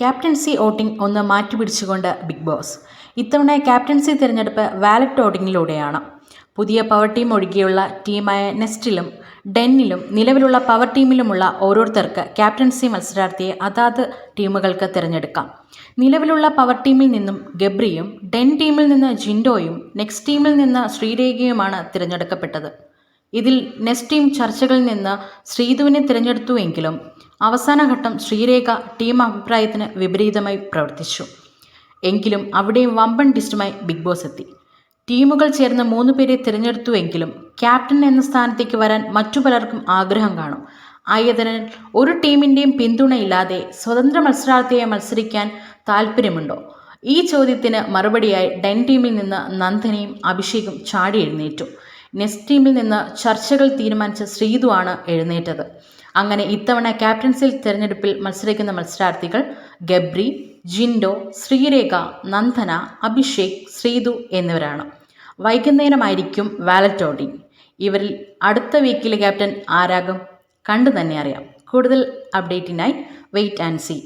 Captaincy voting ഒന്ന് മാറ്റിപ്പിടിച്ചുകൊണ്ട് big boss. ഇത്തവണ ക്യാപ്റ്റൻസി തിരഞ്ഞെടുപ്പ് വാലറ്റ് വോട്ടിങ്ങിലൂടെയാണ്. പുതിയ പവർ ടീം ഒഴികെയുള്ള ടീമായ നെസ്റ്റിലും ഡെന്നിലും നിലവിലുള്ള പവർ ടീമിലുമുള്ള ഓരോരുത്തർക്ക് ക്യാപ്റ്റൻസി മത്സരാർത്ഥിയെ അതാത് ടീമുകൾക്ക് തിരഞ്ഞെടുക്കാം. നിലവിലുള്ള പവർ ടീമിൽ നിന്നും ഗബ്രിയും ഡെൻ ടീമിൽ നിന്ന് ജിൻഡോയും നെക്സ്റ്റ് ടീമിൽ നിന്ന് ശ്രീരേഖയുമാണ് തിരഞ്ഞെടുക്കപ്പെട്ടത്. ഇതിൽ നെസ്റ്റീം ചർച്ചകളിൽ നിന്ന് ശ്രീധുവിനെ തിരഞ്ഞെടുത്തുവെങ്കിലും അവസാനഘട്ടം ശ്രീരേഖ ടീം അഭിപ്രായത്തിന് വിപരീതമായി പ്രവർത്തിച്ചു. എങ്കിലും അവിടെയും വമ്പൻ ടിസ്റ്റുമായി ബിഗ് ബോസ് എത്തി. ടീമുകൾ ചേർന്ന് മൂന്ന് പേരെ തിരഞ്ഞെടുത്തുവെങ്കിലും ക്യാപ്റ്റൻ എന്ന സ്ഥാനത്തേക്ക് വരാൻ മറ്റു പലർക്കും ആഗ്രഹം കാണും. ആയതിനാൽ ഒരു ടീമിന്റെയും പിന്തുണയില്ലാതെ സ്വതന്ത്ര മത്സരാർത്ഥിയെ മത്സരിക്കാൻ താല്പര്യമുണ്ടോ ഈ ചോദ്യത്തിന് മറുപടിയായി ഡെൻ ടീമിൽ നിന്ന് നന്ദനയും അഭിഷേകും ചാടി എഴുന്നേറ്റു. നെക്സ്റ്റ് ടീമിൽ നിന്ന് ചർച്ചകൾ തീരുമാനിച്ച ശ്രീതു ആണ് എഴുന്നേറ്റത്. അങ്ങനെ ഇത്തവണ ക്യാപ്റ്റൻസിൽ തിരഞ്ഞെടുപ്പിൽ മത്സരിക്കുന്ന മത്സരാർത്ഥികൾ ഗബ്രി ജിൻഡോ ശ്രീരേഖ നന്ദന അഭിഷേക് ശ്രീതു എന്നിവരാണ്. വൈകുന്നേരമായിരിക്കും വാലറ്റ് വോട്ടിംഗ് ഇവരിൽ അടുത്ത വീക്കിലെ ക്യാപ്റ്റൻ ആരാകും? കണ്ടു തന്നെ അറിയാം. കൂടുതൽ അപ്ഡേറ്റിനായി വെയിറ്റ് ആൻഡ് സീ.